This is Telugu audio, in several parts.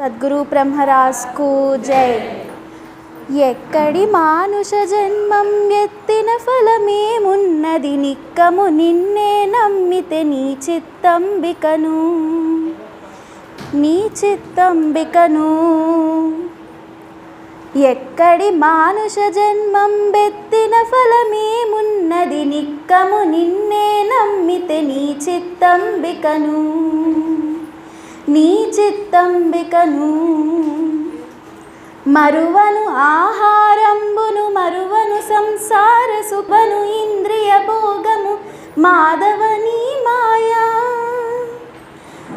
సద్గురు బ్రహ్మరాజ్కు జై. ఎక్కడి మానుష జన్మం ఎత్తిన ఫలమేమున్నది నిక్కము నిన్నే నమ్మితే నీ చిత్తంబికను. నీ చిత్తంబికను. ఎక్కడి మానుష జన్మం బెత్తిన ఫలమేమున్నది నిక్కము నిన్నే నమ్మితే నీ చిత్తంబికను. నీ చిత్తంబికను మరువను ఆహారంబును మరువను సంసార సుఖను ఇంద్రియ భోగము మాధవని మాయా.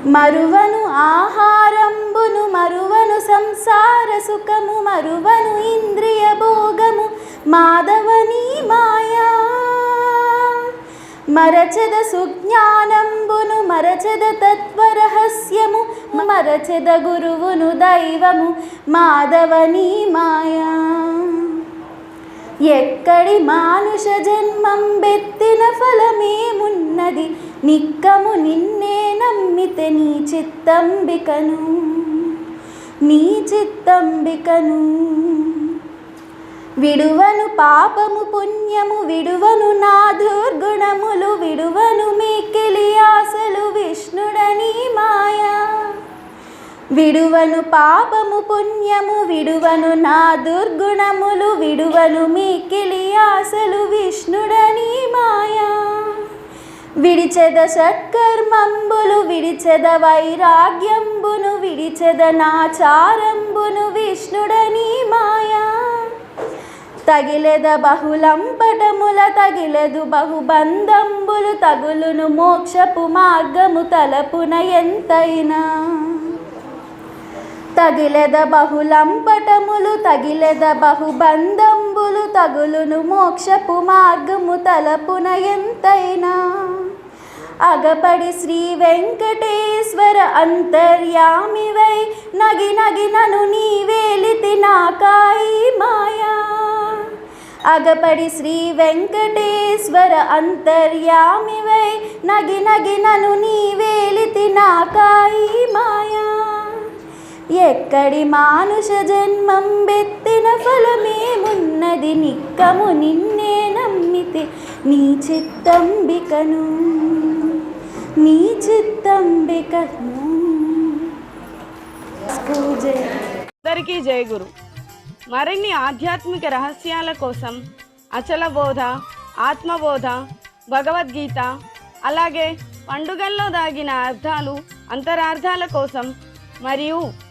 మరువను ఆహారంబును మరువను సంసార సుఖము మరువను ఇంద్రియ భోగము మాధవ మరచద సుజ్ఞానంబును మరచద తత్వరహస్యము మరచద గురువును దైవము మాధవని మాయా ఎక్కడి మానుష జన్మం బెత్తిన ఫలమేమున్నది? నిక్కము నిన్నే నమ్మితే నీ చిత్తంబికను. నీ చిత్తంబికను. విడువను పాపము పుణ్యము విడువను నాధు విడువను పాపము పుణ్యము విడువను నా దుర్గుణములు విడువను మీకిలి ఆశలు విష్ణుడని మాయా. విడిచెద సత్కర్మంబులు విడిచెద వైరాగ్యంబును విడిచెద నాచారంబును విష్ణుడని మాయా. తగిలెద బహులంపటముల తగిలెదు బహుబంధంబులు తగులును మోక్షపు మార్గము తలపున ఎంతైనా. తగిలెద బహులంపటములు తగిలెద బహుబంధంబులు తగులును మోక్షపు మార్గము తలపున ఎంతైనా. అగపడి శ్రీ వెంకటేశ్వర అంతర్యామివై నగి నగి నను నీవేలితి నాకాయి మాయా. అగపడి శ్రీ వెంకటేశ్వర అంతర్యామివై నగి నగి నను నీవేలితి నాకాయి మాయా. ఎక్కడి మానుష జన్మం బెత్తిన ఫలమేమున్నది నిక్కము నిన్నే నమ్మితే నీ చిత్తంబికను. నీ చిత్తంబికను. అందరికీ జయ గురు. మరిన్ని ఆధ్యాత్మిక రహస్యాల కోసం అచల బోధ ఆత్మబోధ భగవద్గీత అలాగే పండుగల్లో దాగిన అర్థాలు అంతరార్థాల కోసం మరియు